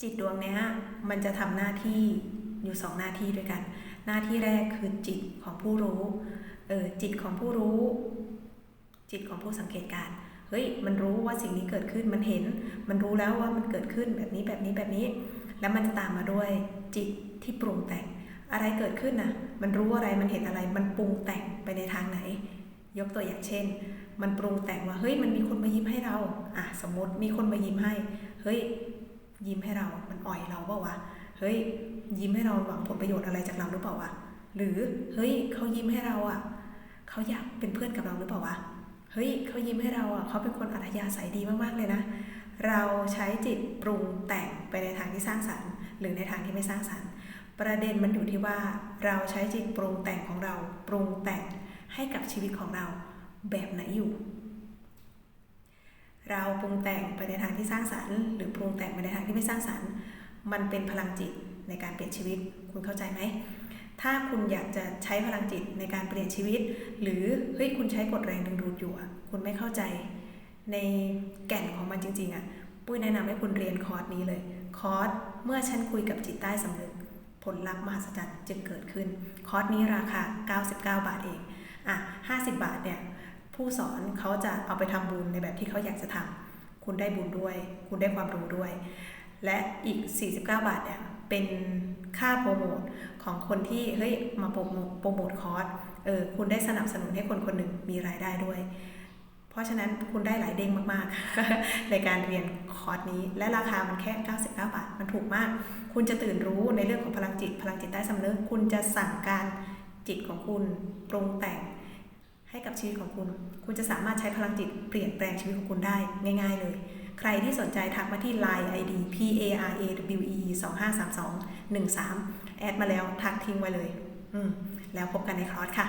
จิตดวงเนี้ยมันจะทำหน้าที่อยู่สองหน้าที่ด้วยกัน หน้าที่แรกคือจิตของผู้รู้เออจิตของผู้รู้ จิตของผู้สังเกตการเฮ้ยมันรู้ว่าสิ่งนี้เกิดขึ้นมันเห็น มันรู้แล้วว่ามันเกิดขึ้นแบบนี้แบบนี้แบบนี้ แล้วมันจะตามมาด้วยจิตที่ปรุงแต่ง อะไรเกิดขึ้นนะมันรู้อะไรมันเห็นอะไร มันปรุงแต่งไปในทางไหน ยกตัวอย่างเช่น มันปรุงแต่งว่าเฮ้ยมันมีคนมายิ้มให้เราอะสมมติมีคนมายิ้มให้ เฮ้ย ยิ้มให้เรา มันอ่อยเราเปล่าวะ เฮ้ย ยิ้มให้เราหวังผลประโยชน์อะไรจากเราหรือเปล่าวะ หรือ เฮ้ย เขายิ้มให้เราอะ เขาอยากเป็นเพื่อนกับเราหรือเปล่าวะ เฮ้ย เขายิ้มให้เราอะ เขาเป็นคนอัธยาศัยดีมากๆเลยนะ เราใช้จิตปรุงแต่งไปในทางที่สร้างสรรค์ หรือในทางที่ไม่สร้างสรรค์ ประเด็นมันอยู่ที่ว่าเราใช้จิตปรุงแต่งของเรา ปรุงแต่งให้กับชีวิตของเราแบบไหนอยู่ เราปรุงแต่งไปในทางที่สร้างสรรค์ หรือปรุงแต่งไปในทางที่ไม่สร้างสรรค์ มันเป็นพลังจิตในการเปลี่ยนชีวิตคุณเข้าใจไหมถ้าคุณอยากจะใช้พลังจิตในการเปลี่ยนชีวิต หรือเฮ้ยคุณใช้กฎแรงดึงดูดอยู่คุณไม่เข้าใจ ในแก่นของมันจริง ๆอะปุ้ยแนะนำให้คุณเรียนคอร์สนี้เลย คอร์สเมื่อฉันคุยกับจิตใต้สำนึกผลลัพธ์มหัศจรรย์จึงเกิดขึ้น คอร์สนี้ราคา 99 บาทเองอะ50 บาทเนี่ย ผู้สอนเขาจะเอาไปทำบุญในแบบที่เขาอยากจะทำคุณได้บุญด้วย คุณได้ความรู้ด้วย และอีก 49 บาทเนี่ยเป็นค่าโปรโมทของคนที่เฮ้ยมาโปรโมทโปรโมทคอร์สเออคุณได้สนับสนุนให้คนคนหนึ่งมีรายได้ด้วย เพราะฉะนั้นคุณได้หลายเด้งมากๆ ในการเรียนคอร์สนี้ และราคามันแค่ 99 บาท มันถูกมาก คุณจะตื่นรู้ในเรื่องของพลังจิต พลังจิตใต้สำนึก คุณจะสั่งการจิตของคุณปรุงแต่ง ให้กับชีวิตของคุณ คุณจะสามารถใช้พลังจิตเปลี่ยนแปลงชีวิตของคุณได้ง่าย ๆ เลย ใครที่สนใจทักมาที่ Line ID P A R A W E 2 5 3 2 1 3 แอดมาแล้วทักทิ้งไว้เลยอืมแล้วพบกันในคอสค่ะ